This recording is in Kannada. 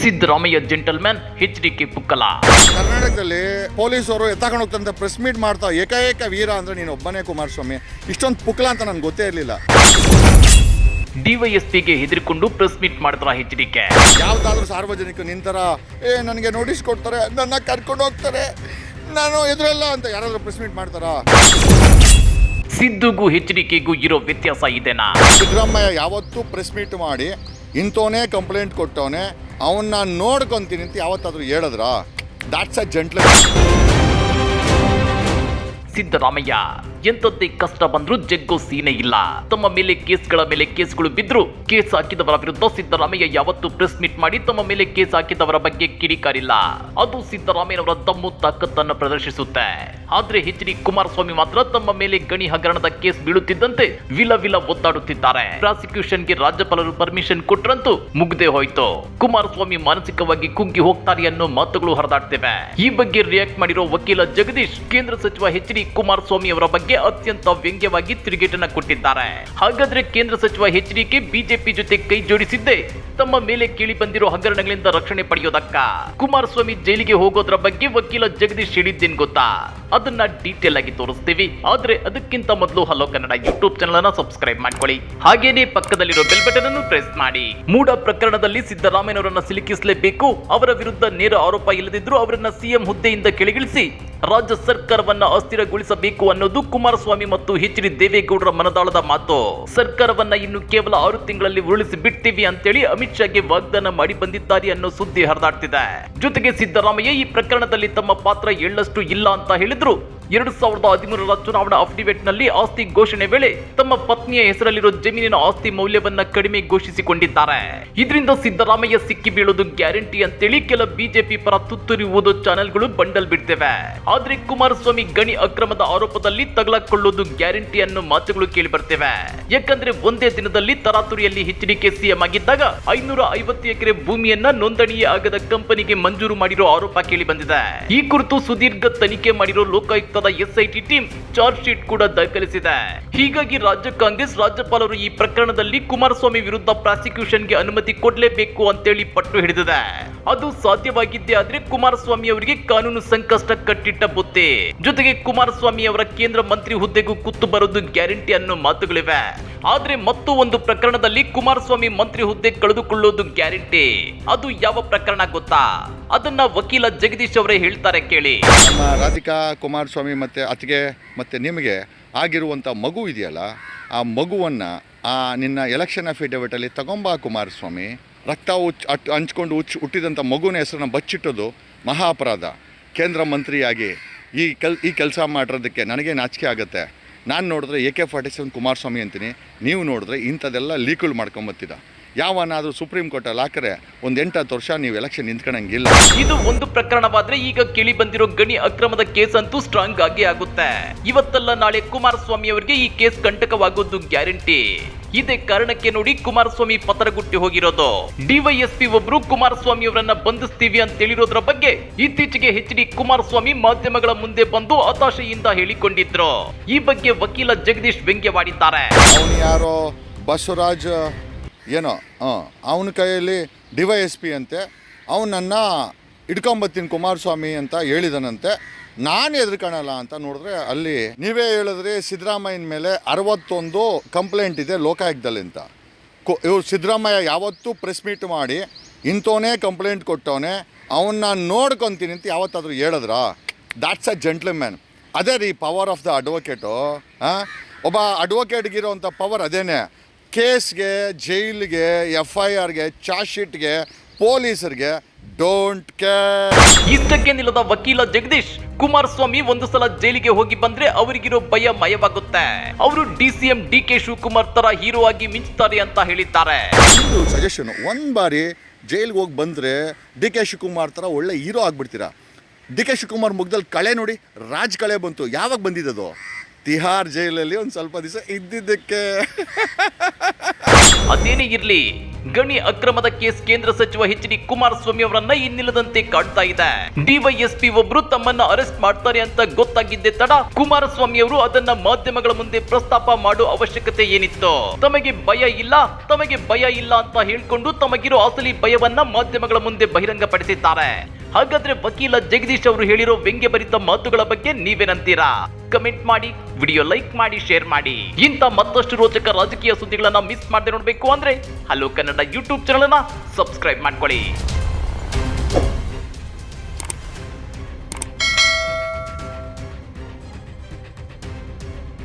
Siddaramaiah gentleman H D K ಪುಕ್ಕಲ. ಕರ್ನಾಟಕದಲ್ಲಿ ಪೊಲೀಸರು ಎತ್ತಾಕೊಂಡು ಹೋಗ್ತಂತ ಪ್ರೆಸ್ ಮೀಟ್ ಮಾಡ್ತಾ ಏಕಾಏಕ ವೀರ ಅಂದ್ರೆ ನೀನು ಒಬ್ಬನೇ ಕುಮಾರಸ್ವಾಮಿ. ಇಷ್ಟೊಂದು ಪುಕ್ಕಲ ಅಂತ ನನ್ಗೆ ಗೊತ್ತೇ ಇರಲಿಲ್ಲ. ಡಿವೈಎಸ್ಪಿಗೆ ಹೆದರಿಕೊಂಡು ಪ್ರೆಸ್ ಮೀಟ್ ಮಾಡಿದ್ರ ಎಚ್ ಡಿ ಕೆ ಯಾವ್ದಾದ್ರು ಸಾರ್ವಜನಿಕ ನಿಂತರ ಏ ನನಗೆ ನೋಟಿಸ್ ಕೊಡ್ತಾರೆ ನನ್ನ ಕರ್ಕೊಂಡು ಹೋಗ್ತಾರೆ ನಾನು ಎದುರಲ್ಲ ಅಂತ ಯಾರಾದ್ರೂ ಪ್ರೆಸ್ ಮೀಟ್ ಮಾಡ್ತಾರಾ? ಸಿದ್ದುಗೂ ಎಚ್ ಡಿ ಕೆಗೂ ಇರೋ ವ್ಯತ್ಯಾಸ ಇದೆನಾ? ಸಿದ್ದರಾಮಯ್ಯ ಯಾವತ್ತೂ ಪ್ರೆಸ್ ಮೀಟ್ ಮಾಡಿ ಇಂಥವನೇ ಕಂಪ್ಲೇಂಟ್ ಕೊಟ್ಟವನೇ ಅವನ್ನ ನೋಡ್ಕೊಂತೀನಿ ಅಂತ ಯಾವತ್ತಾದರೂ ಹೇಳಿದ್ರ? ದಾಟ್ಸ್ ಅ ಜಂಟ್ಲ ಸಿದ್ದರಾಮಯ್ಯ. ಎಂತದ್ದೇ ಕಷ್ಟ ಬಂದ್ರೂ ಜಗ್ಗೋ ಸೀನೆ ಇಲ್ಲ. ತಮ್ಮ ಮೇಲೆ ಕೇಸ್ಗಳ ಮೇಲೆ ಕೇಸ್ಗಳು ಬಿದ್ರು ಕೇಸ್ ಹಾಕಿದವರ ವಿರುದ್ಧ ಸಿದ್ದರಾಮಯ್ಯ ಯಾವತ್ತು ಪ್ರೆಸ್ ಮೀಟ್ ಮಾಡಿ ತಮ್ಮ ಮೇಲೆ ಕೇಸ್ ಹಾಕಿದವರ ಬಗ್ಗೆ ಕಿಡಿಕಾರಿಲ್ಲ. ಅದು ಸಿದ್ದರಾಮಯ್ಯನವರ ದಮ್ಮು ತಾಕತ್ತನ್ನು ಪ್ರದರ್ಶಿಸುತ್ತೆ. ಆದ್ರೆ ಎಚ್ ಡಿ ಕುಮಾರಸ್ವಾಮಿ ಮಾತ್ರ ತಮ್ಮ ಮೇಲೆ ಗಣಿ ಹಗರಣದ ಕೇಸ್ ಬೀಳುತ್ತಿದ್ದಂತೆ ವಿಲ ವಿಲ ಒದ್ದಾಡುತ್ತಿದ್ದಾರೆ. ಪ್ರಾಸಿಕ್ಯೂಷನ್ಗೆ ರಾಜ್ಯಪಾಲರು ಪರ್ಮಿಷನ್ ಕೊಟ್ರಂತೂ ಮುಗ್ದೆ ಹೋಯ್ತು. ಕುಮಾರಸ್ವಾಮಿ ಮಾನಸಿಕವಾಗಿ ಕುಗ್ಗಿ ಹೋಗ್ತಾರೆ ಅನ್ನೋ ಮಾತುಗಳು ಹರಿದಾಡ್ತಿವೆ. ಈ ಬಗ್ಗೆ ರಿಯಾಕ್ಟ್ ಮಾಡಿರೋ ವಕೀಲ ಜಗದೀಶ್, ಕೇಂದ್ರ ಸಚಿವ ಎಚ್ ಡಿ ಕುಮಾರಸ್ವಾಮಿ ಅವರ ಬಗ್ಗೆ ಅತ್ಯಂತ ವ್ಯಂಗ್ಯವಾಗಿ ತಿರುಗೇಟನ್ನ ಕೊಟ್ಟಿದ್ದಾರೆ. ಹಾಗಾದ್ರೆ ಕೇಂದ್ರ ಸಚಿವ ಎಚ್ ಡಿಕೆ ಬಿಜೆಪಿ ಜೊತೆ ಕೈ ಜೋಡಿಸಿದ್ದೆ ತಮ್ಮ ಮೇಲೆ ಕೇಳಿ ಬಂದಿರೋ ಹಗರಣಗಳಿಂದ ರಕ್ಷಣೆ ಪಡೆಯೋದಕ್ಕ? ಕುಮಾರಸ್ವಾಮಿ ಜೈಲಿಗೆ ಹೋಗೋದ್ರ ಬಗ್ಗೆ ವಕೀಲ ಜಗದೀಶ್ ಹೇಳಿದ್ದೇನ್ ಗೊತ್ತಾ? ಅದನ್ನ ಡೀಟೇಲ್ ಆಗಿ ತೋರಿಸ್ತೀವಿ. ಆದ್ರೆ ಅದಕ್ಕಿಂತ ಮೊದಲು ಹಲೋ ಕನ್ನಡ ಯೂಟ್ಯೂಬ್ ಚಾನಲ್ ಅನ್ನ ಸಬ್ಸ್ಕ್ರೈಬ್ ಮಾಡ್ಕೊಳ್ಳಿ. ಹಾಗೇನೇ ಪಕ್ಕದಲ್ಲಿರೋ ಬೆಲ್ ಬಟನ್ ಅನ್ನು ಪ್ರೆಸ್ ಮಾಡಿ. ಮೂಡ ಪ್ರಕರಣದಲ್ಲಿ ಸಿದ್ದರಾಮಯ್ಯನವರನ್ನ ಸಿಲುಕಿಸಲೇಬೇಕು, ಅವರ ವಿರುದ್ಧ ನೇರ ಆರೋಪ ಇಲ್ಲದಿದ್ರು ಅವರನ್ನ ಸಿಎಂ ಹುದ್ದೆಯಿಂದ ಕೆಳಗಿಳಿಸಿ ರಾಜ್ಯ ಸರ್ಕಾರವನ್ನ ಅಸ್ಥಿರಗೊಳಿಸಬೇಕು ಅನ್ನೋದು ಕುಮಾರಸ್ವಾಮಿ ಮತ್ತು ಎಚ್ ಡಿ ದೇವೇಗೌಡರ ಮನದಾಳದ ಮಾತು. ಸರ್ಕಾರವನ್ನ ಇನ್ನು ಕೇವಲ ಆರು ತಿಂಗಳಲ್ಲಿ ಉರುಳಿಸಿ ಬಿಡ್ತೀವಿ ಅಂತೇಳಿ ಅಮಿತ್ ಶಾಗೆ ವಾಗ್ದಾನ ಮಾಡಿ ಬಂದಿದ್ದಾರೆ ಅನ್ನೋ ಸುದ್ದಿ ಹರಿದಾಡ್ತಿದೆ. ಜೊತೆಗೆ ಸಿದ್ದರಾಮಯ್ಯ ಈ ಪ್ರಕರಣದಲ್ಲಿ ತಮ್ಮ ಪಾತ್ರ ಎಳ್ಳಷ್ಟು ಇಲ್ಲ ಅಂತ ಹೇಳಿದ್ರು. ಎರಡು ಸಾವಿರದ ಹದಿಮೂರರ ಚುನಾವಣಾ ಅಫಿಡವಿಟ್ನಲ್ಲಿ ಆಸ್ತಿ ಘೋಷಣೆ ವೇಳೆ ತಮ್ಮ ಪತ್ನಿಯ ಹೆಸರಲ್ಲಿರೋ ಜಮೀನಿನ ಆಸ್ತಿ ಮೌಲ್ಯವನ್ನ ಕಡಿಮೆ ಘೋಷಿಸಿಕೊಂಡಿದ್ದಾರೆ. ಇದರಿಂದ ಸಿದ್ದರಾಮಯ್ಯ ಸಿಕ್ಕಿ ಬೀಳೋದು ಗ್ಯಾರಂಟಿ ಅಂತೇಳಿ ಕೆಲ ಬಿಜೆಪಿ ಪರ ತುತ್ತೂರಿ ಓದೋ ಚಾನೆಲ್ಗಳು ಬಂಡಲ್ ಬಿಡ್ತೇವೆ. ಆದ್ರೆ ಕುಮಾರಸ್ವಾಮಿ ಗಣಿ ಅಕ್ರಮದ ಆರೋಪದಲ್ಲಿ ತಗಲಾಕೊಳ್ಳುವುದು ಗ್ಯಾರಂಟಿ ಅನ್ನೋ ಮಾತುಗಳು ಕೇಳಿ ಬರ್ತೇವೆ ಯಾಕಂದ್ರೆ ಒಂದೇ ದಿನದಲ್ಲಿ ತರಾತುರಿಯಲ್ಲಿ ಹೆಚ್ಚಿನಿಕೆ ಸಿಎಂ ಆಗಿದ್ದಾಗ ಐನೂರ ಐವತ್ತು ಎಕರೆ ಭೂಮಿಯನ್ನ ನೋಂದಣಿಯೇ ಆಗದ ಕಂಪನಿಗೆ ಮಂಜೂರು ಮಾಡಿರೋ ಆರೋಪ ಕೇಳಿ ಬಂದಿದೆ ಈ ಕುರಿತು ಸುದೀರ್ಘ ತನಿಖೆ ಮಾಡಿರೋ ಲೋಕಾಯುಕ್ತದ ಎಸ್ಐಟಿ ಟೀಮ್ ಚಾರ್ಜ್ ಶೀಟ್ ಕೂಡ ದಾಖಲಿಸಿದೆ. ಹೀಗಾಗಿ ರಾಜ್ಯ ಕಾಂಗ್ರೆಸ್ ರಾಜ್ಯಪಾಲರು ಈ ಪ್ರಕರಣದಲ್ಲಿ ಕುಮಾರಸ್ವಾಮಿ ವಿರುದ್ಧ ಪ್ರಾಸಿಕ್ಯೂಷನ್ಗೆ ಅನುಮತಿ ಕೊಡಲೇಬೇಕು ಅಂತೇಳಿ ಪಟ್ಟು ಹಿಡಿದಿದೆ. ಅದು ಸಾಧ್ಯವಾಗಿದ್ದೇ ಆದ್ರೆ ಕುಮಾರಸ್ವಾಮಿ ಅವರಿಗೆ ಕಾನೂನು ಸಂಕಷ್ಟ ಕಟ್ಟಿಟ್ಟ ಬುತ್ತಿ ಜೊತೆಗೆ ಕುಮಾರಸ್ವಾಮಿ ಅವರ ಕೇಂದ್ರ ಮಂತ್ರಿ ಹುದ್ದೆಗೂ ಕುತ್ತು ಬರೋದು ಗ್ಯಾರಂಟಿ ಅನ್ನೋ ಮಾತುಗಳಿವೆ. ಆದ್ರೆ ಮತ್ತು ಒಂದು ಪ್ರಕರಣದಲ್ಲಿ ಕುಮಾರಸ್ವಾಮಿ ಮಂತ್ರಿ ಹುದ್ದೆ ಕಳೆದುಕೊಳ್ಳೋದು ಗ್ಯಾರಂಟಿ. ಅದು ಯಾವ ಪ್ರಕರಣ ಗೊತ್ತಾ? ಅದನ್ನ ವಕೀಲ ಜಗದೀಶ್ ಅವರೇ ಹೇಳ್ತಾರೆ ಕೇಳಿ. ನಮ್ಮ ರಾಧಿಕಾ, ಕುಮಾರಸ್ವಾಮಿ ಮತ್ತೆ ಅತಿಗೆ ಮತ್ತೆ ನಿಮಗೆ ಆಗಿರುವಂಥ ಮಗು ಇದೆಯಲ್ಲ, ಆ ಮಗುವನ್ನು ಆ ನಿನ್ನ ಎಲೆಕ್ಷನ್ ಅಫಿಡವಿಟಲ್ಲಿ ತಗೊಂಬಾ ಕುಮಾರಸ್ವಾಮಿ. ರಕ್ತ ಉಚ್ ಅಟ್ ಹಂಚ್ಕೊಂಡು ಹುಚ್ಚು ಹುಟ್ಟಿದಂಥ ಮಗುವಿನ ಹೆಸರನ್ನ ಬಚ್ಚಿಟ್ಟೋದು ಮಹಾ ಅಪರಾಧ ಕೇಂದ್ರ ಮಂತ್ರಿಯಾಗಿ ಈ ಕೆಲ್, ಈ ಕೆಲಸ ಮಾಡಿರೋದಕ್ಕೆ ನನಗೆ ನಾಚಿಕೆ ಆಗುತ್ತೆ. ನಾನು ನೋಡಿದ್ರೆ A K forty seven Kumaraswamy ಅಂತೀನಿ. ನೀವು ನೋಡಿದ್ರೆ ಇಂಥದ್ದೆಲ್ಲ ಲೀಕಲ್ ಮಾಡ್ಕೊಂಬತ್ತಿದ. ಯಾವನಾದರೂ ಸುಪ್ರೀಂ ಕೋರ್ಟಲ್ಲಿ ಹಾಕರೆ ಒಂದು ಎಂಟತ್ತು ವರ್ಷ ನೀವು ಎಲೆಕ್ಷನ್ ನಿಂತ್ಕೊಳಂಗಿಲ್ಲ ಇದು ಒಂದು ಪ್ರಕರಣವಾದ್ರೆ ಈಗ ಕೇಳಿ ಬಂದಿರೋ ಗಣಿ ಅಕ್ರಮದ ಕೇಸ್ ಅಂತೂ ಸ್ಟ್ರಾಂಗ್ ಆಗಿ ಆಗುತ್ತೆ. ಇವತ್ತಲ್ಲ ನಾಳೆ ಕುಮಾರಸ್ವಾಮಿ ಅವರಿಗೆ ಈ ಕೇಸ್ ಕಂಟಕವಾಗೋದು ಗ್ಯಾರಂಟಿ. ಇದೇ ಕಾರಣಕ್ಕೆ ನೋಡಿ ಕುಮಾರಸ್ವಾಮಿ ಪತರಗುಟ್ಟಿ ಹೋಗಿರೋದು. ಡಿವೈಎಸ್ಪಿ ಒಬ್ರು ಕುಮಾರಸ್ವಾಮಿ ಅವರನ್ನ ಬಂಧಿಸ್ತೀವಿ ಅಂತ ಹೇಳಿರೋದ್ರ ಬಗ್ಗೆ ಇತ್ತೀಚೆಗೆ ಹೆಚ್ ಡಿ ಕುಮಾರಸ್ವಾಮಿ ಮಾಧ್ಯಮಗಳ ಮುಂದೆ ಬಂದು ಹತಾಶೆಯಿಂದ ಹೇಳಿಕೊಂಡಿದ್ರು. ಈ ಬಗ್ಗೆ ವಕೀಲ ಜಗದೀಶ್ ವ್ಯಂಗ್ಯವಾಡಿದ್ದಾರೆ. ಯಾರೋ ಬಸವರಾಜ್ ಏನೋ ಅವನ ಕೈಯಲ್ಲಿ ಡಿವೈಎಸ್ಪಿ ಅಂತೆ, ಅವನನ್ನು ಇಟ್ಕೊಂಬತ್ತೀನಿ ಕುಮಾರಸ್ವಾಮಿ ಅಂತ ಹೇಳಿದನಂತೆ. ನಾನು ಎದುರ್ಕೊಳಲ್ಲ ಅಂತ ನೋಡಿದ್ರೆ ಅಲ್ಲಿ ನೀವೇ ಹೇಳಿದ್ರೆ ಸಿದ್ದರಾಮಯ್ಯನ ಮೇಲೆ ಅರವತ್ತೊಂದು ಕಂಪ್ಲೇಂಟ್ ಇದೆ ಲೋಕಾಯುಕ್ತದಲ್ಲಿ ಅಂತ. ಕೊ ಇವ್ರು ಸಿದ್ದರಾಮಯ್ಯ ಯಾವತ್ತೂ ಪ್ರೆಸ್ ಮೀಟ್ ಮಾಡಿ ಇಂಥವನೇ ಕಂಪ್ಲೇಂಟ್ ಕೊಟ್ಟವನೇ ಅವನ್ನ ನೋಡ್ಕೊತೀನಿ ಅಂತ ಯಾವತ್ತಾದರೂ ಹೇಳಿದ್ರ? ದಾಟ್ಸ್ ಅ ಜೆಂಟ್ಲ್ಮ್ಯಾನ್ ಅದೇ ರೀ ಪವರ್ ಆಫ್ ದ ಅಡ್ವೊಕೇಟು ಒಬ್ಬ ಅಡ್ವೊಕೇಟ್ಗಿರೋಂಥ ಪವರ್ ಅದೇನೆ. ಕೇಸ್ಗೆ, ಜೈಲ್ಗೆ ಎಫ್ ಐ ಆರ್ಗೆ ಚಾರ್ಜ್ ಶೀಟ್ಗೆ, ಪೊಲೀಸರಿಗೆ ಡೋಂಟ್ ಕೇರ್ ಇಷ್ಟಕ್ಕೆ ನಿಲ್ಲದ ವಕೀಲ ಜಗದೀಶ್ ಕುಮಾರಸ್ವಾಮಿ ಒಂದು ಸಲ ಜೈಲಿಗೆ ಹೋಗಿ ಬಂದ್ರೆ ಅವರಿಗಿರೋ ಭಯ ಮಯವಾಗುತ್ತೆ. ಅವರು D C M D K Shivakumar ತರ ಹೀರೋ ಆಗಿ ಮಿಂಚುತ್ತಾರೆ ಅಂತ ಹೇಳಿದ್ದಾರೆ. ಸಜೆಷನ್ ಒಂದ್ ಬಾರಿ ಜೈಲ್ಗೆ ಹೋಗಿ ಬಂದ್ರೆ ಡಿ ಕೆ ಶಿವಕುಮಾರ್ ತರ ಒಳ್ಳೆ ಹೀರೋ ಆಗ್ಬಿಡ್ತೀರಾ? ಡಿ ಕೆ ಶಿವಕುಮಾರ್ ಮುಗ್ದಲ್ಲಿ ಕಳೆ ನೋಡಿ ರಾಜ್ ಕಳೆ ಬಂತು. ಯಾವಾಗ ಬಂದಿದ್ದದು ತಿಹಾರ್ ಜೈಲಲ್ಲಿ ಒಂದು ಸ್ವಲ್ಪ ದಿವಸ ಇದ್ದಿದ್ದಕ್ಕೆ. ಅದೇನೇ ಇರ್ಲಿ ಗಣಿ ಅಕ್ರಮದ ಕೇಸ್ ಕೇಂದ್ರ ಸಚಿವ ಎಚ್ ಡಿ ಕುಮಾರಸ್ವಾಮಿ ಅವರನ್ನ ಇನ್ನಿಲ್ಲದಂತೆ ಕಾಡ್ತಾ ಇದೆ. ಡಿವೈಎಸ್ಪಿ ಒಬ್ರು ತಮ್ಮನ್ನ ಅರೆಸ್ಟ್ ಮಾಡ್ತಾರೆ ಅಂತ ಗೊತ್ತಾಗಿದ್ದೆ ತಡ ಕುಮಾರಸ್ವಾಮಿ ಅವರು ಅದನ್ನ ಮಾಧ್ಯಮಗಳ ಮುಂದೆ ಪ್ರಸ್ತಾಪ ಮಾಡೋ ಅವಶ್ಯಕತೆ ಏನಿತ್ತು. ತಮಗೆ ಭಯ ಇಲ್ಲ, ತಮಗೆ ಭಯ ಇಲ್ಲ ಅಂತ ಹೇಳ್ಕೊಂಡು ತಮಗಿರೋ ಅಸಲಿ ಭಯವನ್ನ ಮಾಧ್ಯಮಗಳ ಮುಂದೆ ಬಹಿರಂಗಪಡಿಸಿದ್ದಾರೆ. ಹಾಗಾದ್ರೆ ವಕೀಲ ಜಗದೀಶ್ ಅವರು ಹೇಳಿರೋ ವ್ಯಂಗ್ಯಭರಿತ ಮಾತುಗಳ ಬಗ್ಗೆ ನೀವೇನಂತೀರಾ? ಕಮೆಂಟ್ ಮಾಡಿ ವಿಡಿಯೋ ಲೈಕ್ ಮಾಡಿ ಶೇರ್ ಮಾಡಿ. ಇಂಥ ಮತ್ತಷ್ಟು ರೋಚಕ ರಾಜಕೀಯ ಸುದ್ದಿಗಳನ್ನ ಮಿಸ್ ಮಾಡದೆ ನೋಡಬೇಕು ಅಂದ್ರೆ ಹಲೋ ಕನ್ನಡ ಯೂಟ್ಯೂಬ್ ಚಾನಲ್ ಅನ್ನ ಸಬ್ಸ್ಕ್ರೈಬ್ ಮಾಡ್ಕೊಳ್ಳಿ.